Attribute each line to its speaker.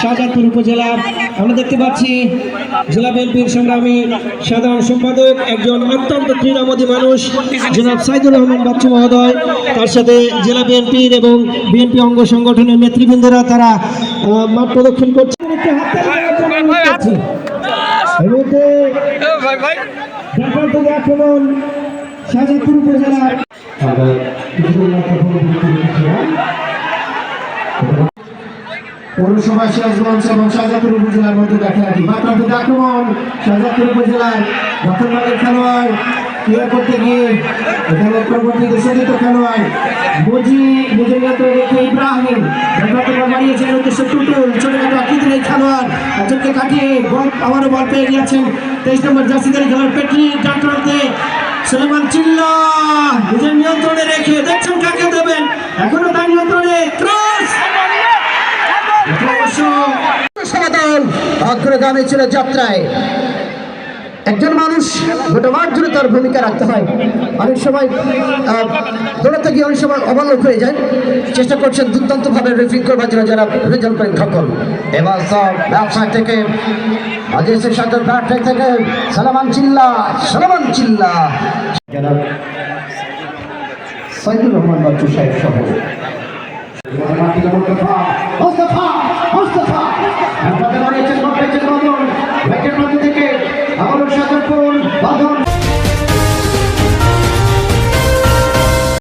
Speaker 1: শাহজাদপুর উপজেলা আমরা দেখতে পাচ্ছি জেলা বিএনপির সংগ্রামী সাধারণ সম্পাদক একজন অত্যন্ত তৃণমোদী মানুষ জনাব সাইদুর রহমান বাচ্চু মহোদয় তার সাথে জেলা বিএনপির এবং বিএনপি অঙ্গ সংগঠনের নেতৃবৃন্দরা তারা মাঠ প্রদক্ষিণ করছে থেকে আক্রমণ শাহজাদপুর উপজেলার। পৌরসভা সিরাজগঞ্জ এবং শাহজাদপুর উপজেলার মধ্যে দেখালাটি মাত্রান্তিক আক্রমণ শাহজাদপুর উপজেলার দক্ষিণবঙ্গের খেলোয়াড় ক্লিয়ার করতে গিয়ে এখানে প্রবর্তিত শোধিত খেলোয়াড় মজি নিজের নিয়ন্ত্রণে রেখে ইব্রাহিম ব্যাপারটা বাড়িয়েছেন উদ্দেশ্য টুটুল ছোটখাটো আকৃতির এই খেলোয়াড় একজনকে কাটিয়ে বল আবারও বল পেয়ে গিয়েছেন তেইশ নম্বর জার্সিদের খেলার পেট্রি ডাক্তারতে সুলেমান চিল্লা। নিজের নিয়ন্ত্রণে রেখে দেখছেন কাকে দেবেন। এখনও তার নিয়ন্ত্রণে ক্রস। অগ্রগামী ছিল যাত্রায়। একজন মানুষ গোটা জুড়ে ভূমিকা রাখতে হয়। অনেক সময় দৌড়াতে গিয়ে অনেক সময় অবলোক হয়ে যায়। চেষ্টা করছেন দুর্দান্তভাবে রেফারিং করবার জন্য যারা রেজাল্ট করেন খকল এবার সব ব্যবসায় থেকে আজিজের সাথে ব্যাট থেকে সালামান চিল্লা সালামান চিল্লা। যারা সাইদুর রহমান বাচ্চু সাহেব সহ। মোস্তফা